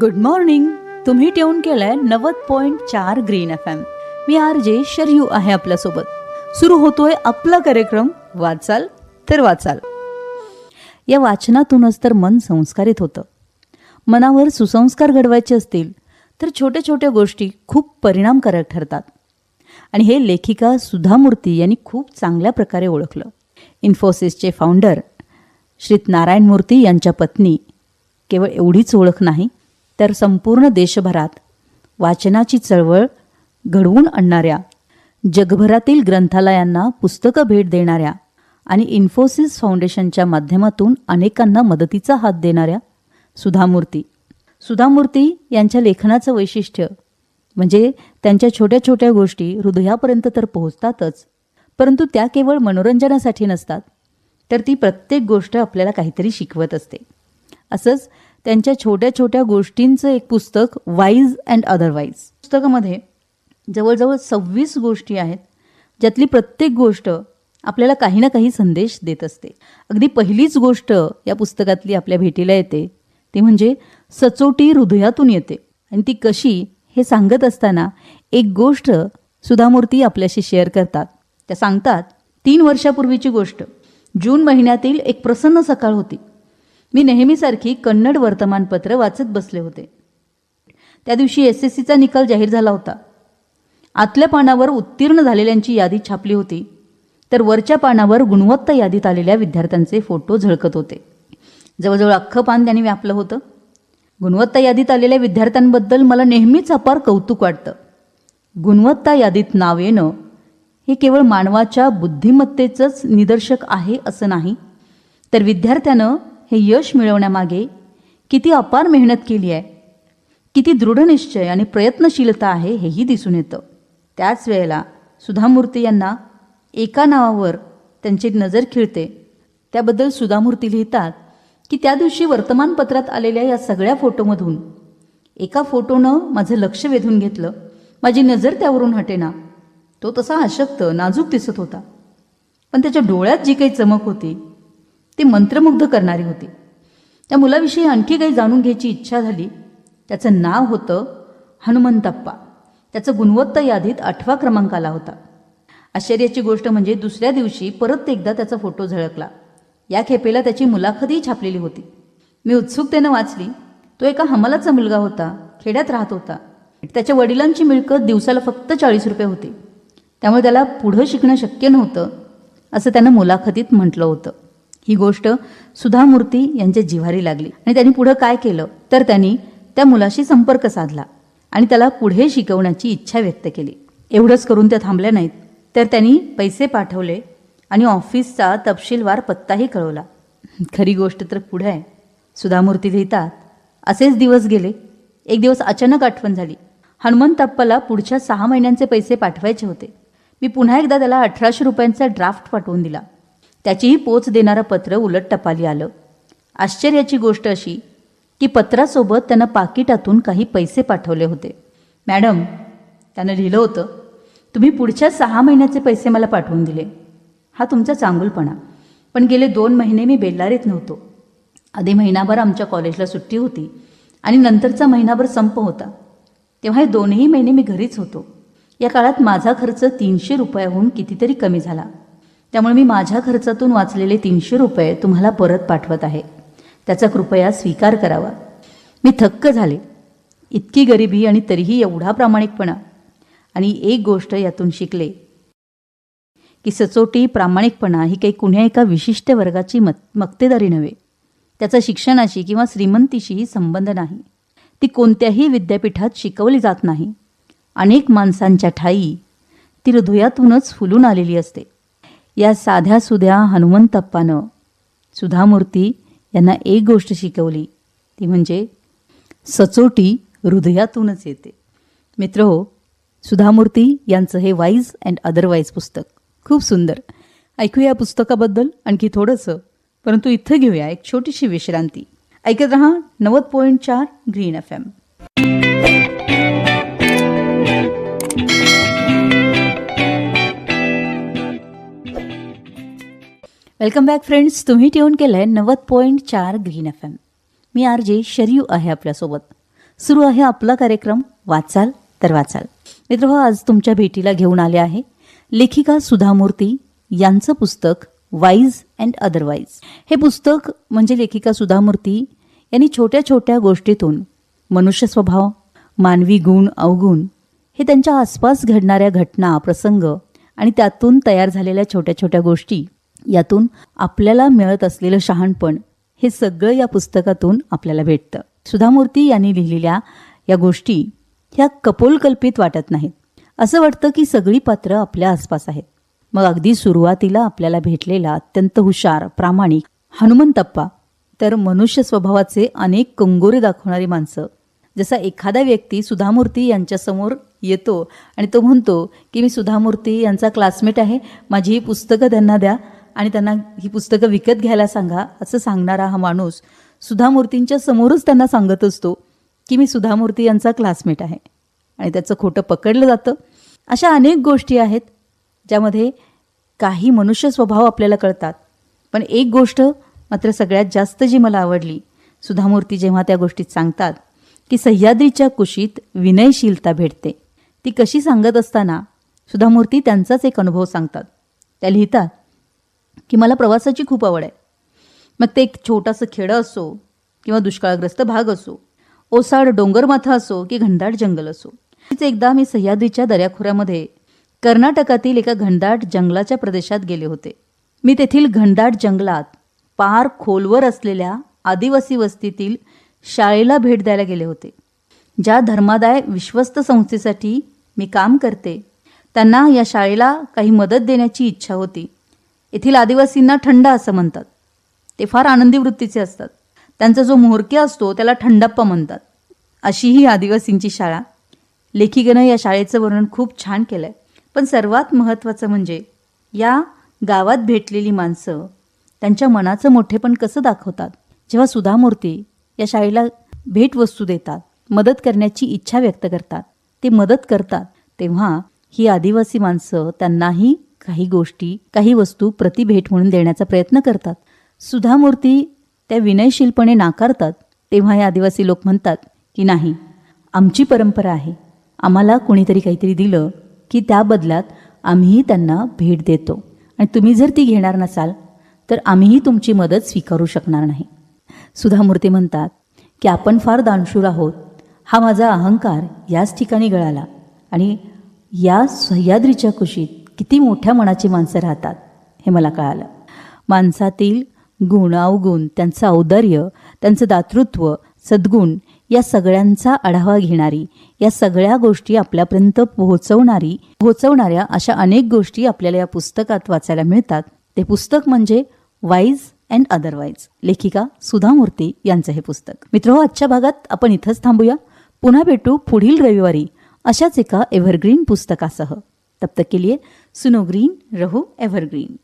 Good morning तुम्ही tune केलंय नव्वद पॉईंट चार ग्रीन एफ एम मी आर जे शरयू आहे आपल्यासोबत. सुरू होतोय आपला कार्यक्रम वाचाल तर वाचाल. या वाचनातूनच तर मन संस्कारित होतं. मनावर सुसंस्कार घडवायचे असतील तर छोट्या छोट्या गोष्टी खूप परिणामकारक ठरतात. आणि हे लेखिका सुधा मूर्ती यांनी खूप चांगल्या प्रकारे ओळखलं. इन्फोसिसचे फाउंडर श्रीत नारायण मूर्ती यांच्या पत्नी केवळ एवढीच ओळख नाही तर संपूर्ण देशभरात वाचनाची चळवळ घडवून आणणाऱ्या जगभरातील ग्रंथालयांना पुस्तकं भेट देणाऱ्या आणि इन्फोसिस फाउंडेशनच्या माध्यमातून अनेकांना मदतीचा हात देणाऱ्या सुधामूर्ती. सुधामूर्ती यांच्या लेखनाचं वैशिष्ट्य म्हणजे त्यांच्या छोट्या छोट्या गोष्टी हृदयापर्यंत तर पोहोचतातच परंतु त्या केवळ मनोरंजनासाठी नसतात तर ती प्रत्येक गोष्ट आपल्याला काहीतरी शिकवत असते. असंच त्यांच्या छोट्या छोट्या गोष्टींचं एक पुस्तक वाईज अँड अदरवाईज पुस्तकामध्ये जवळजवळ सव्वीस गोष्टी आहेत ज्यातली प्रत्येक गोष्ट आपल्याला काही ना काही संदेश देत असते. अगदी पहिलीच गोष्ट या पुस्तकातली आपल्या भेटीला येते ती म्हणजे सचोटी हृदयातून येते. आणि ती कशी हे सांगत असताना एक गोष्ट सुधामूर्ती आपल्याशी शेअर करतात. त्या सांगतात तीन वर्षापूर्वीची गोष्ट. जून महिन्यातील एक प्रसन्न सकाळ होती. मी नेहमीसारखी कन्नड वर्तमानपत्र वाचत बसले होते. त्या दिवशी एस एस सीचा निकाल जाहीर झाला होता. आतल्या पानावर उत्तीर्ण झालेल्यांची यादी छापली होती तर वरच्या पानावर गुणवत्ता यादीत आलेल्या विद्यार्थ्यांचे फोटो झळकत होते. जवळजवळ अख्खं पान त्यांनी व्यापलं होतं. गुणवत्ता यादीत आलेल्या विद्यार्थ्यांबद्दल मला नेहमीच अपार कौतुक वाटतं. गुणवत्ता यादीत नाव येणं हे केवळ मानवाच्या बुद्धिमत्तेचंच निदर्शक आहे असं नाही तर विद्यार्थ्यानं हे यश मिळवण्यामागे किती अपार मेहनत केली आहे किती दृढनिश्चय आणि प्रयत्नशीलता आहे हेही दिसून येतं. त्याच वेळेला सुधामूर्ती यांना एका नावावर त्यांची नजर खिळते. त्याबद्दल सुधामूर्ती लिहितात की त्या दिवशी वर्तमानपत्रात आलेल्या या सगळ्या फोटोमधून एका फोटोनं माझं लक्ष वेधून घेतलं. माझी नजर त्यावरून हटेना. तो तसा अशक्त नाजूक दिसत होता. पण त्याच्या डोळ्यात जी काही चमक होती ती मंत्रमुग्ध करणारी होती. त्या मुलाविषयी आणखी काही जाणून घ्यायची इच्छा झाली. त्याचं नाव होतं हनुमंतप्पा. त्याचं गुणवत्ता यादीत आठवा क्रमांक आला होता. आश्चर्याची गोष्ट म्हणजे दुसऱ्या दिवशी परत एकदा त्याचा फोटो झळकला. या खेपेला त्याची मुलाखतही छापलेली होती. मी उत्सुकतेनं वाचली. तो एका हमालाचा मुलगा होता. खेड्यात राहत होता. त्याच्या वडिलांची मिळकत दिवसाला फक्त चाळीस रुपये होती. त्यामुळे त्याला पुढं शिकणं शक्य नव्हतं असं त्यानं मुलाखतीत म्हटलं होतं. ही गोष्ट सुधामूर्ती यांच्या जिव्हारी लागली. आणि त्यांनी पुढं काय केलं? तर त्यांनी त्या मुलाशी संपर्क साधला आणि त्याला पुढे शिकवण्याची इच्छा व्यक्त केली. एवढंच करून त्या थांबल्या नाहीत. तर त्यांनी पैसे पाठवले आणि ऑफिसचा तपशीलवार पत्ताही कळवला. खरी गोष्ट तर पुढे आहे. सुधामूर्ती लिहितात असेच दिवस गेले. एक दिवस अचानक आठवण झाली. हनुमंतप्पाला पुढच्या सहा महिन्यांचे पैसे पाठवायचे होते. मी पुन्हा एकदा त्याला अठराशे रुपयांचा ड्राफ्ट पाठवून दिला. त्याचीही पोच देणारं पत्र उलट टपाली आलं. आश्चर्याची गोष्ट अशी की पत्रासोबत त्यानं पाकिटातून काही पैसे पाठवले होते. मॅडम त्यानं लिहिलं होतं तुम्ही पुढच्या सहा महिन्याचे पैसे मला पाठवून दिले. हा तुमचा चांगुलपणा. पण गेले दोन महिने मी बेल्लारीत नव्हतो. आधी महिनाभर आमच्या कॉलेजला सुट्टी होती आणि नंतरचा महिनाभर संप होता. तेव्हा हे दोनही महिने मी घरीच होतो. या काळात माझा खर्च तीनशे रुपयाहून कितीतरी कमी झाला. त्यामुळे मी माझ्या खर्चातून वाचलेले तीनशे रुपये तुम्हाला परत पाठवत आहे. त्याचा कृपया स्वीकार करावा. मी थक्क झाले. इतकी गरिबी आणि तरीही एवढा प्रामाणिकपणा. आणि एक गोष्ट यातून शिकले. की सचोटी प्रामाणिकपणा ही काही कुण्या एका विशिष्ट वर्गाची मत मक्तेदारी नव्हे. त्याचा शिक्षणाशी किंवा श्रीमंतीशीही संबंध नाही. ती कोणत्याही विद्यापीठात शिकवली जात नाही. अनेक माणसांच्या ठाई ती हृदयातूनच फुलून आलेली असते. या साध्या सुध्या हनुमंतप्पानं सुधामूर्ती यांना एक गोष्ट शिकवली. ती म्हणजे सचोटी हृदयातूनच येते. मित्र हो सुधामूर्ती यांचं हे वाईज अँड अदरवाईज पुस्तक खूप सुंदर. ऐकूया या पुस्तकाबद्दल आणखी थोडंसं परंतु इथं घेऊया एक छोटीशी विश्रांती. ऐकत रहा नव्वद पॉईंट चार green F M. Welcome back friends तुम्ही ट्यून केलं आहे नव्वद पॉईंट चार ग्रीन एफ एम मी आर जे शर्यू आहे आपल्यासोबत. सुरू आहे आपला कार्यक्रम वाचाल तर वाचाल. मित्र हो, आज तुमच्या भेटीला घेऊन आले आहे लेखिका सुधा मूर्ती यांचं पुस्तक वाईज अँड अदरवाईज हे पुस्तक म्हणजे लेखिका सुधा मूर्ती यांनी छोट्या छोट्या गोष्टीतून मनुष्य स्वभाव मानवी गुण अवगुण हे त्यांच्या आसपास घडणाऱ्या घटना प्रसंग आणि त्यातून तयार झालेल्या छोट्या छोट्या गोष्टी यातून आपल्याला मिळत असलेलं शहाणपण हे सगळं या पुस्तकातून आपल्याला भेटतं. सुधामूर्ती यांनी लिहिलेल्या या गोष्टी ह्या कपोलकल्पित वाटत नाहीत. असं वाटतं की सगळी पात्र आपल्या आसपास आहेत. मग अगदी सुरुवातीला आपल्याला भेटलेला अत्यंत हुशार प्रामाणिक हनुमंतप्पा तर मनुष्य स्वभावाचे अनेक कंगोरे दाखवणारी माणसं. जसा एखादा व्यक्ती सुधामूर्ती यांच्यासमोर येतो आणि तो म्हणतो की मी सुधामूर्ती यांचा क्लासमेट आहे माझी ही पुस्तकं त्यांना द्या. आणि त्यांना ही पुस्तकं विकत घ्यायला सांगा असं सांगणारा हा माणूस सुधामूर्तींच्या समोरच त्यांना सांगत असतो की मी सुधामूर्ती यांचा क्लासमेट आहे. आणि त्याचं खोटं पकडलं जातं. अशा अनेक गोष्टी आहेत ज्यामध्ये काही मनुष्य स्वभाव आपल्याला कळतात. पण एक गोष्ट मात्र सगळ्यात जास्त जी मला आवडली सुधामूर्ती जेव्हा त्या गोष्टीत सांगतात की सह्याद्रीच्या कुशीत विनयशीलता भेटते. ती कशी सांगत असताना सुधामूर्ती त्यांचाच एक अनुभव सांगतात. त्या लिहितात की मला प्रवासाची खूप आवड आहे. मग ते एक छोटासं खेडं असो किंवा दुष्काळग्रस्त भाग असो ओसाड डोंगरमाथा असो की घनदाट जंगल असो. तीच एकदा मी सह्याद्रीच्या दर्याखोऱ्यामध्ये कर्नाटकातील एका घनदाट जंगलाच्या प्रदेशात गेले होते. मी तेथील घनदाट जंगलात पार खोलवर असलेल्या आदिवासी वस्तीतील शाळेला भेट द्यायला गेले होते. ज्या धर्मादाय विश्वस्त संस्थेसाठी मी काम करते त्यांना या शाळेला काही मदत देण्याची इच्छा होती. येथील आदिवासींना थंड असं म्हणतात. ते फार आनंदी वृत्तीचे असतात. त्यांचा जो मोहरके असतो त्याला थंडप्पा म्हणतात. अशी ही आदिवासींची शाळा. लेखिकेनं या शाळेचं वर्णन खूप छान केलं आहे पण सर्वात महत्त्वाचं म्हणजे या गावात भेटलेली माणसं त्यांच्या मनाचं मोठेपण कसं दाखवतात? जेव्हा सुधामूर्ती या शाळेला भेटवस्तू देतात मदत करण्याची इच्छा व्यक्त करतात ते मदत करतात तेव्हा ही आदिवासी माणसं त्यांनाही काही गोष्टी काही वस्तू प्रतिभेट म्हणून देण्याचा प्रयत्न करतात. सुधा मूर्ती त्या विनयशीलपणे नाकारतात तेव्हा हे आदिवासी लोक म्हणतात की नाही आमची परंपरा आहे. आम्हाला कोणीतरी काहीतरी दिलं की त्या बदल्यात आम्हीही त्यांना भेट देतो. आणि तुम्ही जर ती घेणार नसाल तर आम्हीही तुमची मदत स्वीकारू शकणार नाही. सुधामूर्ती म्हणतात की आपण फार दानशूर आहोत. हा माझा अहंकार याच ठिकाणी गळाला आणि या सह्याद्रीच्या कुशीत किती मोठ्या मनाची माणसं राहतात हे मला कळालं. माणसातील गुण अवगुण त्यांचं औदार्य त्यांचं दातृत्व सद्गुण या सगळ्यांचा आढावा घेणारी या सगळ्या गोष्टी आपल्यापर्यंत पोहोचवणारी पोहोचवणाऱ्या अशा अनेक गोष्टी आपल्याला या पुस्तकात वाचायला मिळतात. ते पुस्तक म्हणजे वाईज अँड अदरवाईज लेखिका सुधा मूर्ती यांचं हे पुस्तक. मित्र आजच्या भागात आपण इथंच थांबूया. पुन्हा भेटू पुढील रविवारी अशाच एका एव्हरग्रीन पुस्तकासह. तब तक के लिए सुनो ग्रीन रहो एवरग्रीन।